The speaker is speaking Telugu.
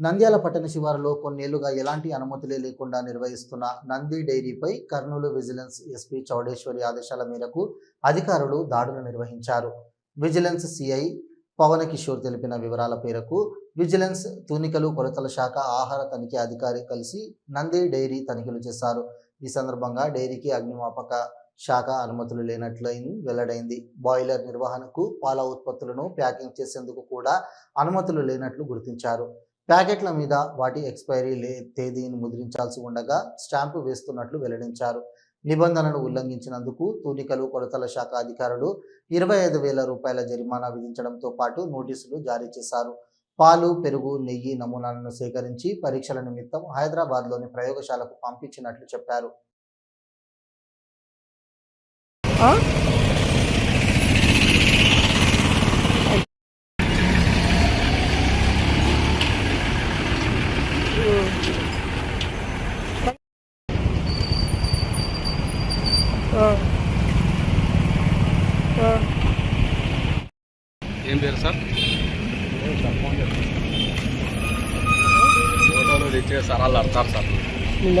నంద్యాల పట్టణ శివారులో కొన్నేళ్ళుగా ఎలాంటి అనుమతులే లేకుండా నిర్వహిస్తున్న నంది డైరీపై కర్నూలు విజిలెన్స్ ఎస్పీ చౌడేశ్వరి ఆదేశాల మేరకు అధికారులు దాడులు నిర్వహించారు. విజిలెన్స్ సిఐ పవన కిషోర్ తెలిపిన వివరాల పేరకు విజిలెన్స్ తూనికలు కొలతల శాఖ ఆహార తనిఖీ అధికారి కలిసి నంది డైరీ తనిఖీలు చేశారు. ఈ సందర్భంగా డైరీకి అగ్నిమాపక శాఖ అనుమతులు లేనట్లయింది వెల్లడైంది. బాయిలర్ నిర్వహణకు పాల ఉత్పత్తులను ప్యాకింగ్ చేసేందుకు కూడా అనుమతులు లేనట్లు గుర్తించారు. ప్యాకెట్ల మీద వాటి ఎక్స్పైరీ లే తేదీని ముద్రించాల్సి ఉండగా స్టాంపు వేస్తున్నట్లు వెల్లడించారు. నిబంధనలు ఉల్లంఘించినందుకు తూనికలు కొలతల శాఖ అధికారులు ఇరవై ఐదు వేల రూపాయల జరిమానా విధించడంతో పాటు నోటీసులు జారీ చేశారు. పాలు పెరుగు నెయ్యి నమూనాలను సేకరించి పరీక్షల నిమిత్తం హైదరాబాద్లోని ప్రయోగశాలకు పంపించినట్లు చెప్పారు. ఏం పేరు సార్? ఫోటోలు తెచ్చే సార్ వాళ్ళు అడతారు సార్. నిన్న?